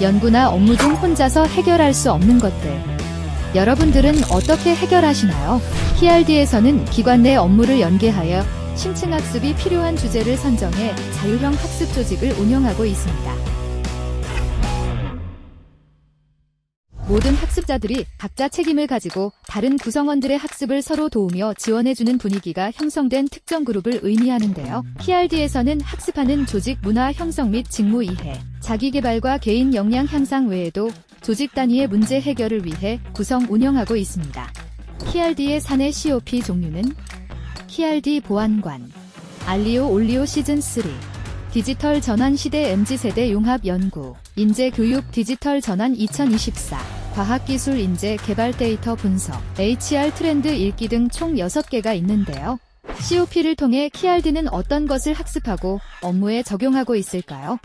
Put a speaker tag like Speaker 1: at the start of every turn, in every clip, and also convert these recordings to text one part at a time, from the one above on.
Speaker 1: 연구나 업무 중 혼자서 해결할 수 없는 것들. 여러분들은 어떻게 해결하시나요? PRD에서는 기관 내 업무를 연계하여 심층 학습이 필요한 주제를 선정해 자유형 학습 조직을 운영하고 있습니다. 모든 학습자들이 각자 책임을 가지고 다른 구성원들의 학습을 서로 도우며 지원해주는 분위기가 형성된 특정 그룹을 의미하는데요. PRD에서는 학습하는 조직 문화 형성 및 직무 이해, 자기 개발과 개인 역량 향상 외에도 조직 단위의 문제 해결을 위해 구성 운영하고 있습니다. PRD의 사내 COP 종류는 PRD 보안관, 알리오 올리오 시즌3, 디지털 전환 시대 MZ세대 용합 연구, 인재 교육 디지털 전환 2024, 과학기술 인재 개발 데이터 분석, HR 트렌드 읽기 등 총 6개가 있는데요. COP를 통해 키알드는 어떤 것을 학습하고 업무에 적용하고 있을까요?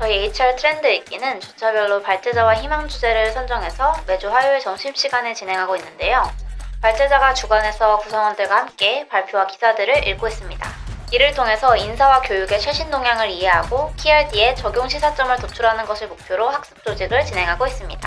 Speaker 2: 저희 HR 트렌드 읽기는 주차별로 발제자와 희망 주제를 선정해서 매주 화요일 점심시간에 진행하고 있는데요. 발제자가 주관해서 구성원들과 함께 발표와 기사들을 읽고 있습니다. 이를 통해서 인사와 교육의 최신 동향을 이해하고 PRD에 적용 시사점을 도출하는 것을 목표로 학습 조직을 진행하고 있습니다.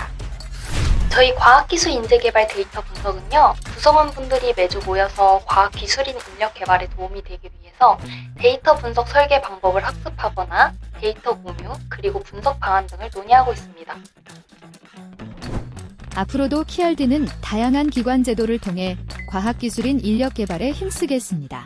Speaker 3: 저희 과학기술 인재개발 데이터 분석은요, 구성원분들이 매주 모여서 과학기술인 인력 개발에 도움이 되기 위해서 데이터 분석 설계 방법을 학습하거나 데이터 공유, 그리고 분석 방안 등을 논의하고 있습니다.
Speaker 1: 앞으로도 키알드는 다양한 기관 제도를 통해 과학기술인 인력 개발에 힘쓰겠습니다.